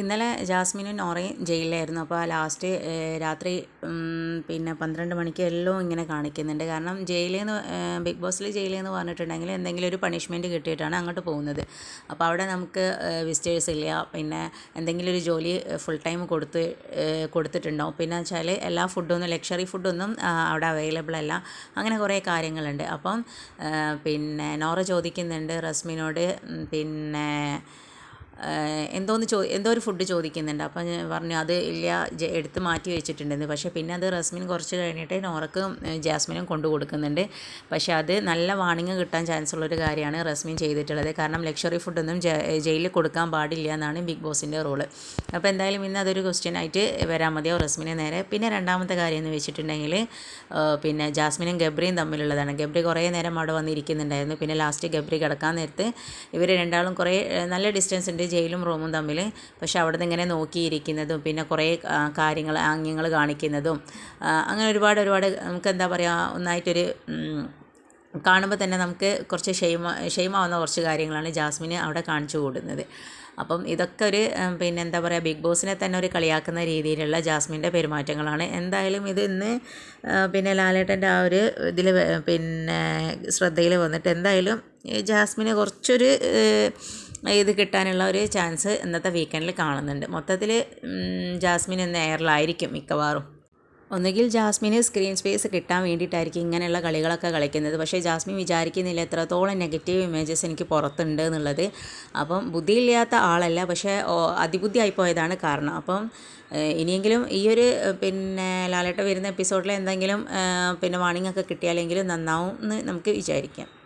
ഇന്നലെ ജാസ്മിനും നോറയും ജയിലിലായിരുന്നു. അപ്പോൾ ലാസ്റ്റ് രാത്രി പിന്നെ പന്ത്രണ്ട് മണിക്ക് എല്ലാം ഇങ്ങനെ കാണിക്കുന്നുണ്ട്. കാരണം ജയിലിൽ നിന്ന് ബിഗ് ബോസിൽ ജയിലിൽ നിന്ന് പറഞ്ഞിട്ടുണ്ടെങ്കിൽ എന്തെങ്കിലും ഒരു പണിഷ്മെന്റ് കിട്ടിയിട്ടാണ് അങ്ങോട്ട് പോകുന്നത്. അപ്പോൾ അവിടെ നമുക്ക് വിസിറ്റേഴ്സ് ഇല്ല. പിന്നെ എന്തെങ്കിലും ഒരു ജോലി ഫുൾ ടൈം കൊടുത്ത് കൊടുത്തിട്ടുണ്ടാവും പിന്നെ വെച്ചാൽ എല്ലാ ഫുഡൊന്നും ലക്ഷറി ഫുഡൊന്നും അവിടെ അവൈലബിൾ അല്ല. അങ്ങനെ കുറേ കാര്യങ്ങളുണ്ട്. അപ്പം പിന്നെ നോറ ചോദിക്കുന്നുണ്ട് റസ്മിനോട്. പിന്നെ എന്തോന്ന് ചോ എന്തോ ഒരു ഫുഡ് ചോദിക്കുന്നുണ്ട്. അപ്പം ഞാൻ പറഞ്ഞു അത് ഇല്ല എടുത്ത് മാറ്റി വെച്ചിട്ടുണ്ടെന്ന്. പക്ഷേ പിന്നെ അത് റസ്മിൻ കുറച്ച് കഴിഞ്ഞിട്ട് നോറക്ക് ജാസ്മിനും കൊണ്ടു കൊടുക്കുന്നുണ്ട്. പക്ഷേ അത് നല്ല വാണിംഗ് കിട്ടാൻ ചാൻസ് ഉള്ളൊരു കാര്യമാണ് റസ്മിൻ ചെയ്തിട്ടുള്ളത്. കാരണം ലക്ഷറി ഫുഡൊന്നും ജയിലിൽ കൊടുക്കാൻ പാടില്ല എന്നാണ് ബിഗ് ബോസിന്റെ റൂൾ അപ്പോൾ എന്തായാലും ഇന്ന് അതൊരു ക്വസ്റ്റ്യൻ ആയിട്ട് വരാൻ മതിയോ റസ്മിനെ നേരെ. പിന്നെ രണ്ടാമത്തെ കാര്യം എന്ന് വെച്ചിട്ടുണ്ടെങ്കിൽ പിന്നെ ജാസ്മിനും ഗബ്രിയും തമ്മിലുള്ളതാണ്. ഗബ്രി കുറേ നേരം അവിടെ വന്നിരിക്കുന്നുണ്ടായിരുന്നു. പിന്നെ ലാസ്റ്റ് ഗബ്രി കിടക്കാൻ നേരത്ത് ഇവർ രണ്ടാളും കുറേ നല്ല ഡിസ്റ്റൻസ് ഉണ്ട്. ജയിലും തമ്മിൽ പക്ഷെ അവിടെ നിന്ന് ഇങ്ങനെ നോക്കിയിരിക്കുന്നതും പിന്നെ കുറേ കാര്യങ്ങൾ ആംഗ്യങ്ങൾ കാണിക്കുന്നതും അങ്ങനെ ഒരുപാട് ഒരുപാട് നമുക്ക് എന്താ പറയുക ഒന്നായിട്ടൊരു കാണുമ്പോൾ തന്നെ നമുക്ക് കുറച്ച് ഷെയ്മ ഷെയ്മാവുന്ന കുറച്ച് കാര്യങ്ങളാണ് ജാസ്മിന് അവിടെ കാണിച്ചു കൂടുന്നത്. അപ്പം ഇതൊക്കെ ഒരു പിന്നെ എന്താ പറയുക ബിഗ് ബോസിനെ തന്നെ ഒരു കളിയാക്കുന്ന രീതിയിലുള്ള ജാസ്മിന്റെ പെരുമാറ്റങ്ങളാണ്. എന്തായാലും ഇത് ഇന്ന് പിന്നെ ലാലേട്ടന്റെ ആ ഒരു ഇതിൽ പിന്നെ ശ്രദ്ധയിൽ വന്നിട്ട് എന്തായാലും ജാസ്മിന് കുറച്ചൊരു ഇത് കിട്ടാനുള്ള ഒരു ചാൻസ് ഇന്നത്തെ വീക്കെൻഡിൽ കാണുന്നുണ്ട്. മൊത്തത്തിൽ ജാസ്മിൻ ഇന്ന് എയറിലായിരിക്കും മിക്കവാറും. ഒന്നുകിൽ ജാസ്മിന് സ്ക്രീൻ സ്പേസ് കിട്ടാൻ വേണ്ടിയിട്ടായിരിക്കും ഇങ്ങനെയുള്ള കളികളൊക്കെ കളിക്കുന്നത്. പക്ഷേ ജാസ്മിൻ വിചാരിക്കുന്നില്ല എത്രത്തോളം നെഗറ്റീവ് ഇമേജസ് എനിക്ക് പുറത്തുണ്ട് എന്നുള്ളത്. അപ്പം ബുദ്ധിയില്ലാത്ത ആളല്ല പക്ഷേ അതിബുദ്ധി ആയിപ്പോയതാണ് കാരണം. അപ്പം ഇനിയെങ്കിലും ഈ ഒരു പിന്നെ ലാലേട്ട വരുന്ന എപ്പിസോഡിൽ എന്തെങ്കിലും പിന്നെ വാണിംഗ് ഒക്കെ കിട്ടിയാലെങ്കിലും നന്നാവും എന്ന് നമുക്ക് വിചാരിക്കാം.